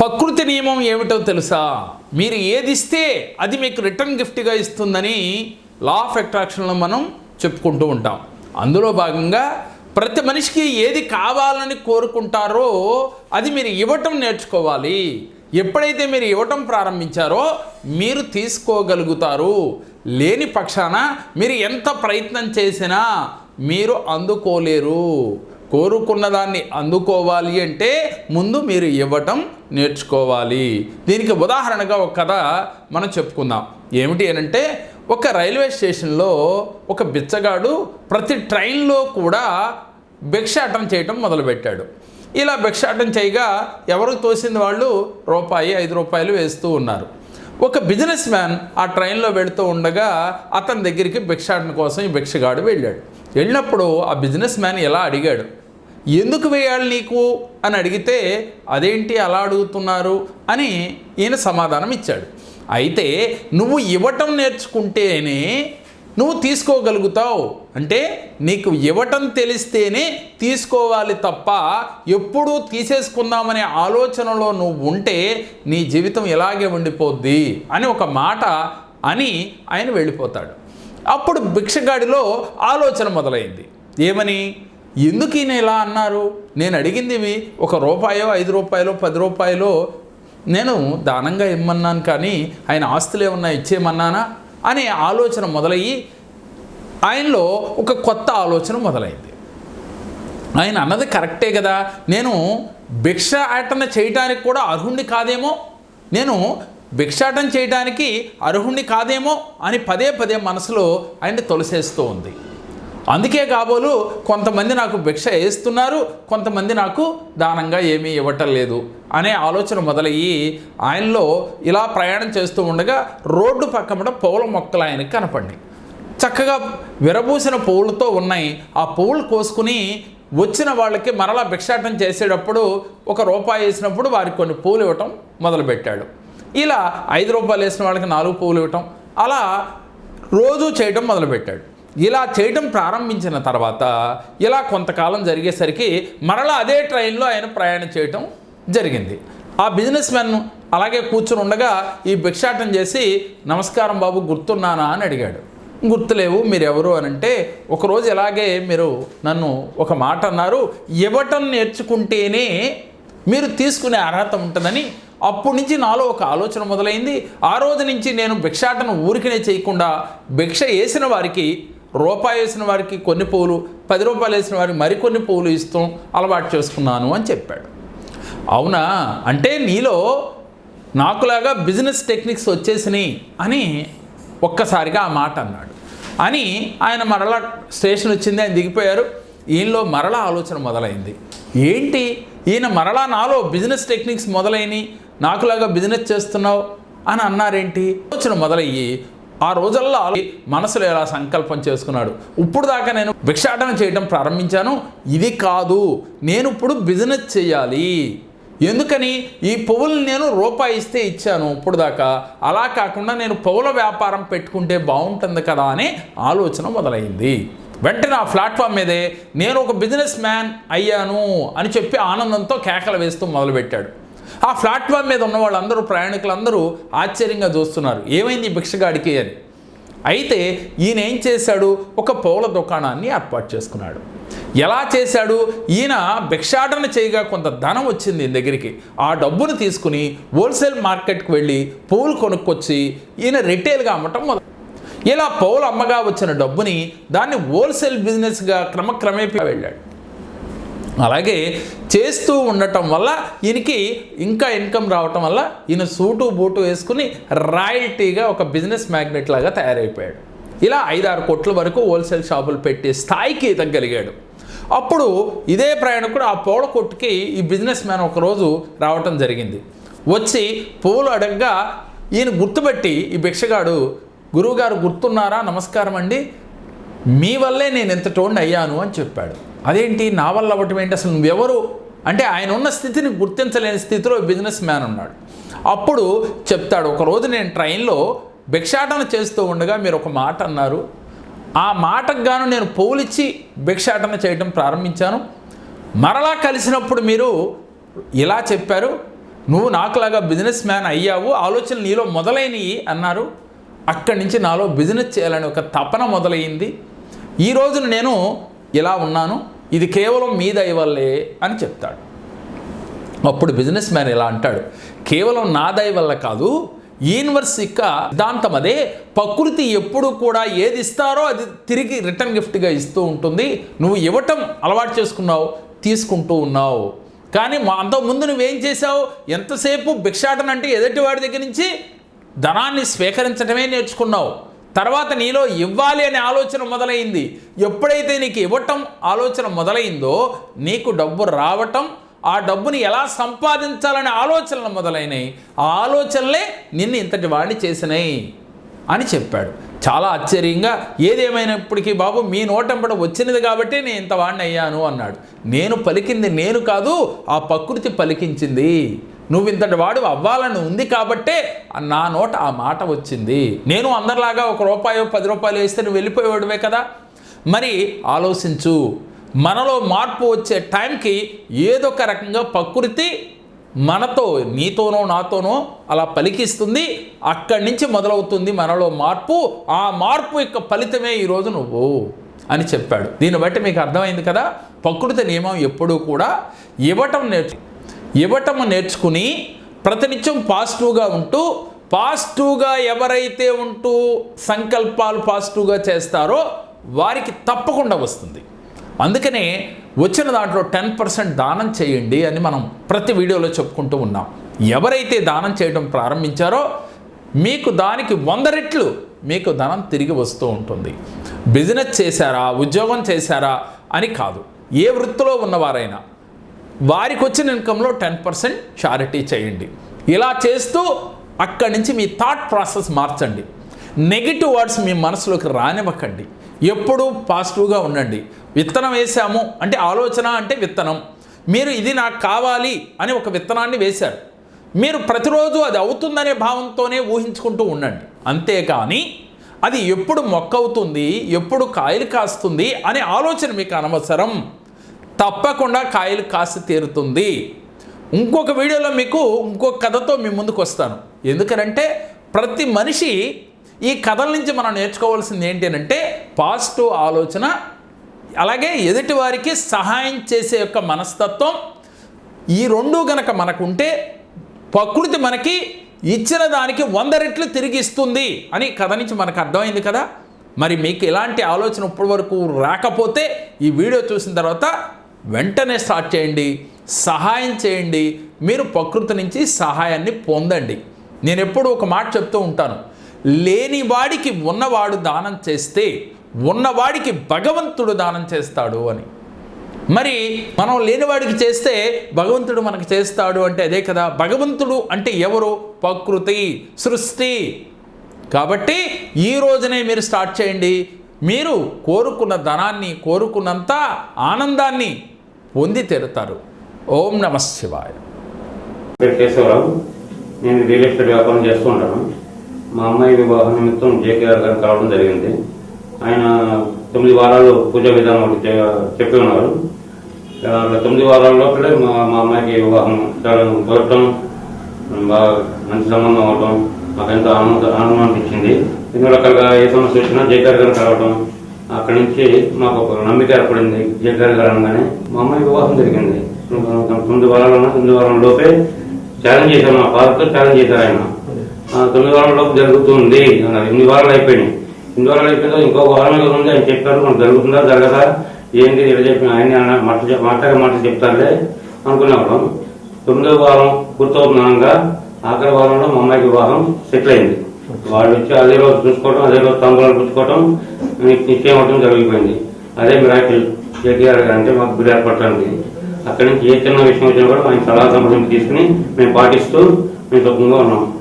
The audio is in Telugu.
ప్రకృతి నియమం ఏమిటో తెలుసా? మీరు ఏది ఇస్తే అది మీకు రిటర్న్ గిఫ్ట్గా ఇస్తుందని లా ఆఫ్ అట్రాక్షన్లో మనం చెప్పుకుంటూ ఉంటాం. అందులో భాగంగా ప్రతి మనిషికి ఏది కావాలని కోరుకుంటారో అది మీరు ఇవ్వటం నేర్చుకోవాలి. ఎప్పుడైతే మీరు ఇవ్వటం ప్రారంభించారో మీరు తీసుకోగలుగుతారు. లేని పక్షాన మీరు ఎంత ప్రయత్నం చేసినా మీరు అందుకోలేరు. కోరుకున్న దాన్ని అందుకోవాలి అంటే ముందు మీరు ఇవ్వటం నేర్చుకోవాలి. దీనికి ఉదాహరణగా ఒక కథ మనం చెప్పుకుందాం. ఏమిటి అనంటే ఒక రైల్వే స్టేషన్లో ఒక బిచ్చగాడు ప్రతి ట్రైన్లో కూడా భిక్షాటం చేయటం మొదలుపెట్టాడు. ఇలా భిక్షాటం చేయగా ఎవరికి తోసింది వాళ్ళు? రూపాయి ఐదు రూపాయలు వేస్తూ ఉన్నారు. ఒక బిజినెస్ మ్యాన్ ఆ ట్రైన్లో వెళుతూ ఉండగా అతని దగ్గరికి భిక్షాటన కోసం ఈ భిక్షగాడు వెళ్ళాడు. వెళ్ళినప్పుడు ఆ బిజినెస్ మ్యాన్ ఎలా అడిగాడు. ఎందుకు వేయాలి నీకు అని అడిగితే అదేంటి అలా అడుగుతున్నారు? అని ఈయన సమాధానం ఇచ్చాడు. అయితే నువ్వు ఇవ్వటం నేర్చుకుంటేనే నువ్వు తీసుకోగలుగుతావు. అంటే నీకు ఇవ్వటం తెలిస్తేనే తీసుకోవాలి తప్ప ఎప్పుడూ తీసేసుకుందామనే ఆలోచనలో నువ్వు ఉంటే నీ జీవితం ఇలాగే ఉండిపోద్ది అని ఒక మాట అని ఆయన వెళ్ళిపోతాడు. అప్పుడు భిక్షగాడిలో ఆలోచన మొదలైంది. ఏమని? ఎందుకు ఈయన ఇలా అన్నారు? నేను అడిగింది ఒక రూపాయో ఐదు రూపాయలో పది రూపాయలో నేను దానంగా ఇమ్మన్నాను కానీ ఆయన ఆస్తులు ఏమన్నా ఇచ్చేయమన్నానా? అనే ఆలోచన మొదలయ్యి ఆయనలో ఒక కొత్త ఆలోచన మొదలైంది. ఆయన అన్నది కరెక్టే కదా? నేను భిక్ష ఆటన చేయటానికి కూడా అర్హుణ్ణి కాదేమో? నేను భిక్షాటన చేయడానికి అర్హుణ్ణి కాదేమో? అని పదే పదే మనసులో ఆయన తొలసేస్తూ ఉంది అందుకే కాబోలు కొంతమంది నాకు భిక్ష వేస్తున్నారు కొంతమంది నాకు దానంగా ఏమీ ఇవ్వటం లేదు అనే ఆలోచన మొదలయ్యి ఆయనలో ఇలా ప్రయాణం చేస్తూ ఉండగా రోడ్డు పక్కన పూల మొక్కలు ఆయనకి కనపడి చక్కగా విరబూసిన పువ్వులతో ఉన్నాయి. ఆ పువ్వులు కోసుకుని వచ్చిన వాళ్ళకి మరలా భిక్షాటం చేసేటప్పుడు ఒక రూపాయి వేసినప్పుడు వారికి కొన్ని పూలు ఇవ్వటం మొదలుపెట్టాడు. ఇలా ఐదు రూపాయలు వేసిన వాళ్ళకి నాలుగు పువ్వులు ఇవ్వటం అలా రోజు చేయటం మొదలుపెట్టాడు. ఇలా చేయటం ప్రారంభించిన తర్వాత ఇలా కొంతకాలం జరిగేసరికి మరలా అదే ట్రైన్లో ఆయన ప్రయాణం చేయటం జరిగింది. ఆ బిజినెస్ మ్యాన్ అలాగే కూర్చుని ఉండగా ఈ భిక్షాటం చేసి నమస్కారం బాబు గుర్తున్నానా? అని అడిగాడు. గుర్తులేవు మీరెవరు? అని అంటే ఒకరోజు ఎలాగే మీరు నన్ను ఒక మాట అన్నారు ఇవ్వటం నేర్చుకుంటేనే మీరు తీసుకునే అర్హత ఉంటుందని అప్పటి నుంచి నాలో ఒక ఆలోచన మొదలైంది. ఆ రోజు నుంచి నేను భిక్షాటను ఊరికనే చేయకుండా భిక్ష వేసిన వారికి రూపాయి వేసిన వారికి కొన్ని పువ్వులు పది రూపాయలు వేసిన వారికి మరికొన్ని పువ్వులు ఇస్తాం అలవాటు చేసుకున్నాను అని చెప్పాడు. అవునా? అంటే నీలో నాకులాగా బిజినెస్ టెక్నిక్స్ వచ్చేసినాయి అని ఒక్కసారిగా ఆ మాట అన్నాడు. అని ఆయన మరలా స్టేషన్ వచ్చింది ఆయన దిగిపోయారు. ఈయనలో మరలా ఆలోచన మొదలైంది. ఏంటి? ఈయన మరలా నాలో బిజినెస్ టెక్నిక్స్ మొదలైనవి నాకులాగా బిజినెస్ చేస్తున్నావు అని అన్నారేంటి? ఆలోచన మొదలయ్యి ఆ రోజుల్లో మనసులో ఎలా సంకల్పం చేసుకున్నాడు? ఇప్పుడు దాకా నేను భిక్షాటన చేయడం ప్రారంభించాను. ఇది కాదు. నేను ఇప్పుడు బిజినెస్ చేయాలి. ఎందుకని? ఈ పువ్వులు నేను రూపాయి ఇస్తే ఇచ్చాను ఇప్పుడు దాకా. అలా కాకుండా నేను పువ్వుల వ్యాపారం పెట్టుకుంటే బాగుంటుంది కదా అనే ఆలోచన మొదలైంది. వెంటనే ఆ ప్లాట్ఫామ్ మీదే నేను ఒక బిజినెస్ మ్యాన్ అయ్యాను అని చెప్పి ఆనందంతో కేకలు వేస్తూ మొదలుపెట్టాడు. ఆ ప్లాట్ఫామ్ మీద ఉన్న వాళ్ళందరూ ప్రయాణికులందరూ ఆశ్చర్యంగా చూస్తున్నారు. ఏమైంది ఈ భిక్షగాడికి అని. అయితే ఈయన ఏం చేశాడు? ఒక పూల దుకాణాన్ని ఏర్పాటు చేసుకున్నాడు. ఎలా చేశాడు? ఈయన భిక్షాటన చేయగా కొంత ధనం వచ్చింది ఈయన దగ్గరికి. ఆ డబ్బును తీసుకుని హోల్సేల్ మార్కెట్కి వెళ్ళి పూలు కొనుక్కొచ్చి ఈయన రిటైల్గా అమ్మటం మొదలు ఇలా పౌలు అమ్మగా వచ్చిన డబ్బుని దాన్ని హోల్సేల్ బిజినెస్గా క్రమక్రమేపీ వెళ్ళాడు. అలాగే చేస్తూ ఉండటం వల్ల ఈయనకి ఇంకా ఇన్కమ్ రావటం వల్ల ఈయన సూటు బూటు వేసుకుని రాయల్టీగా ఒక బిజినెస్ మ్యాగ్నెట్ లాగా తయారైపోయాడు. ఇలా ఐదారు కోట్ల వరకు హోల్సేల్ షాపులు పెట్టే స్థాయికి ఎదగలిగాడు. అప్పుడు ఇదే ప్రయాణికుడు ఆ పూల కొట్టుకి ఈ బిజినెస్ మ్యాన్ ఒకరోజు రావటం జరిగింది. వచ్చి పువ్వులు అడగగా ఈయన గుర్తుపెట్టి ఈ భిక్షగాడు గురువుగారు గుర్తున్నారా? నమస్కారం అండి. మీ వల్లే నేను ఎంత టోన్ అయ్యాను అని చెప్పాడు. అదేంటి? నా వల్ల అవ్వటం ఏంటి? అసలు నువ్వెవరు? అంటే ఆయన ఉన్న స్థితిని గుర్తించలేని స్థితిలో బిజినెస్ మ్యాన్ ఉన్నాడు. అప్పుడు చెప్తాడు ఒకరోజు నేను ట్రైన్లో భిక్షాటన చేస్తూ ఉండగా మీరు ఒక మాట అన్నారు. ఆ మాటకు గాను నేను పౌలిచ్చి భిక్షాటన చేయడం ప్రారంభించాను. మరలా కలిసినప్పుడు మీరు ఇలా చెప్పారు నువ్వు నాకులాగా బిజినెస్ మ్యాన్ అయ్యావు ఆలోచన నీలో మొదలైనవి అన్నారు. అక్కడి నుంచి నాలో బిజినెస్ చేయాలని ఒక తపన మొదలైంది ఈ రోజున నేను ఇలా ఉన్నాను. ఇది కేవలం మీ దయవల్లే అని చెప్తాడు. అప్పుడు బిజినెస్ మ్యాన్ ఇలా అంటాడు కేవలం నా దయ వల్ల కాదు యూనివర్స్ యొక్క సిద్ధాంతం అదే. ప్రకృతి ఎప్పుడు కూడా ఏది ఇస్తారో అది తిరిగి రిటర్న్ గిఫ్ట్గా ఇస్తూ ఉంటుంది. నువ్వు ఇవ్వటం అలవాటు చేసుకున్నావు తీసుకుంటూ ఉన్నావు. కానీ మా అంతకుముందు నువ్వేం చేసావు ఎంతసేపు భిక్షాటన అంటే ఎదుటివాడి దగ్గర నుంచి ధనాన్ని స్వీకరించడమే నేర్చుకున్నావు. తర్వాత నీలో ఇవ్వాలి అనే ఆలోచన మొదలైంది. ఎప్పుడైతే నీకు ఇవ్వటం ఆలోచన మొదలైందో నీకు డబ్బు రావటం ఆ డబ్బుని ఎలా సంపాదించాలనే ఆలోచనలు మొదలైనవి ఆ ఆలోచనలే నిన్ను ఇంతటి వాడిని చేసినాయి అని చెప్పాడు. చాలా ఆశ్చర్యంగా ఏదేమైనప్పటికీ బాబు మీ నోటంపడ వచ్చినది కాబట్టి నేను ఇంత వాడిని అయ్యాను అన్నాడు. నేను పలికింది నేను కాదు ఆ ప్రకృతి పలికించింది. నువ్వు ఇంతటి వాడు అవ్వాలని ఉంది కాబట్టే నా నోట ఆ మాట వచ్చింది. నేను అందరిలాగా ఒక రూపాయో పది రూపాయలు వేస్తే నువ్వు వెళ్ళిపోయేవాడువే కదా? మరి ఆలోచించు. మనలో మార్పు వచ్చే టైంకి ఏదో ఒక రకంగా ప్రకృతి మనతో నీతోనో నాతోనో అలా పలికిస్తుంది. అక్కడి నుంచి మొదలవుతుంది మనలో మార్పు. ఆ మార్పు యొక్క ఫలితమే ఈరోజు నువ్వు అని చెప్పాడు. దీన్ని బట్టి మీకు అర్థమైంది కదా? ప్రకృతి నియమం ఎప్పుడూ కూడా ఇవ్వటం నేర్చు ఇవ్వటం నేర్చుకుని ప్రతినిత్యం పాజిటివ్గా ఉంటూ పాజిటివ్గా ఎవరైతే ఉంటూ సంకల్పాలు పాజిటివ్గా చేస్తారో వారికి తప్పకుండా వస్తుంది. అందుకనే వచ్చిన దాంట్లో టెన్ పర్సెంట్ దానం చేయండి అని మనం ప్రతి వీడియోలో చెప్పుకుంటూ ఉన్నాం. ఎవరైతే దానం చేయడం ప్రారంభించారో మీకు దానికి వంద రెట్లు మీకు ధనం తిరిగి వస్తూ ఉంటుంది. బిజినెస్ చేశారా ఉద్యోగం చేశారా అని కాదు. ఏ వృత్తిలో ఉన్నవారైనా వారికి వచ్చిన ఇన్కంలో టెన్ పర్సెంట్ చారిటీ చేయండి. ఇలా చేస్తూ అక్కడి నుంచి మీ థాట్ ప్రాసెస్ మార్చండి. నెగిటివ్ వర్డ్స్ మీ మనసులోకి రానివ్వకండి. ఎప్పుడూ పాజిటివ్గా ఉండండి. విత్తనం వేసాము అంటే ఆలోచన అంటే విత్తనం. మీరు ఇది నాకు కావాలి అని ఒక విత్తనాన్ని వేశారు. మీరు ప్రతిరోజు అది అవుతుందనే భావంతోనే ఊహించుకుంటూ ఉండండి. అంతేకాని అది ఎప్పుడు మొక్క అవుతుంది ఎప్పుడు కాయలు కాస్తుంది అనే ఆలోచన మీకు అనవసరం. తప్పకుండా కాయలు కాసి తీరుతుంది. ఇంకొక వీడియోలో మీకు ఇంకొక కథతో మీ ముందుకు వస్తాను. ఎందుకనంటే ప్రతి మనిషి ఈ కథల నుంచి మనం నేర్చుకోవాల్సింది ఏంటి అంటే పాజిటివ్ ఆలోచన అలాగే ఎదుటి వారికి సహాయం చేసే యొక్క మనస్తత్వం. ఈ రెండు గనక మనకుంటే ప్రకృతి మనకి ఇచ్చిన దానికి వంద రెట్లు తిరిగి ఇస్తుంది అని కథ నుంచి మనకు అర్థమైంది కదా. మరి మీకు ఎలాంటి ఆలోచన ఇప్పటి వరకు రాకపోతే ఈ వీడియో చూసిన తర్వాత వెంటనే స్టార్ట్ చేయండి సహాయం చేయండి మీరు ప్రకృతి నుంచి సహాయాన్ని పొందండి. నేను ఎప్పుడు ఒక మాట చెప్తూ ఉంటాను లేనివాడికి ఉన్నవాడు దానం చేస్తే ఉన్నవాడికి భగవంతుడు దానం చేస్తాడు అని. మరి మనం లేనివాడికి చేస్తే భగవంతుడు మనకు చేస్తాడు అంటే అదే కదా? భగవంతుడు అంటే ఎవరు? ప్రకృతి సృష్టి. కాబట్టి ఈ రోజునే మీరు స్టార్ట్ చేయండి. మీరు కోరుకున్న ధనాన్ని కోరుకున్నంత ఆనందాన్ని పొంది తీరుతారు. ఓం నమ శివాయ. కేశవరావు నేను రియల్ ఎస్టేట్ వ్యాపారం చేస్తూ ఉంటాను. మా అమ్మాయి వివాహ నిమిత్తం జేకేఆర్ గారు కలవడం జరిగింది. ఆయన తొమ్మిది వారాలు పూజా విధానం ఒకటి చెప్పి ఉన్నారు. తొమ్మిది వారాల లోపలే మా మా అమ్మాయికి వివాహం జరగడం దొరకటం బాగా మంచి సంబంధం అవటం మాకు ఎంతో ఆనంద ఆనందం అనిపించింది. ఎన్నో రకాలుగా ఏ సమస్య వచ్చినా జేకేఆర్ గారు కలవటం అక్కడి నుంచి మాకు ఒక నమ్మిక ఏర్పడింది. జేకేఆర్ గారు మా అమ్మాయి వివాహం జరిగింది. తొమ్మిది వారాల తొమ్మిది వారాల లోపే ఛాలెంజ్ చేశారు మా ఫాదర్తో ఛాలెంజ్ చేశారు ఆయన. ఆ, తొమ్మిది వారాల లోపు జరుగుతుంది. అన్నారు ఎనిమిది వారాలు అయిపోయినాయి. ఎనిమిది వారాలు అయిపోయిందో ఇంకో వారం ఉంది. ఆయన చెప్పారు. మనకు జరుగుతుందా జరగదా? ఏంటి ఇలా చెప్పి ఆయన అన్న మాట చెప్- మాట్లాడే మాట చెప్తారులే అనుకునేవాళ్ళం తొమ్మిదో వారం పూర్తవుతున్న ఆఖరి వారంలో మా అమ్మాయికి వివాహం సెటిల్ అయింది. వాళ్ళు వచ్చి అదే రోజు చూసుకోవడం అదే రోజు తంబులను పుచ్చుకోవడం నిశ్చయం అవడం జరిగిపోయింది. అదే మిరాకిల్ కేటీఆర్ గారు అంటే మాకు గురి ఏర్పడటానికి. అక్కడి నుంచి ఏ చిన్న విషయం వచ్చినా కూడా ఆయన సలహా సంప్రదింపు తీసుకుని మేము పాటిస్తూ మేము సుఖంగా ఉన్నాం.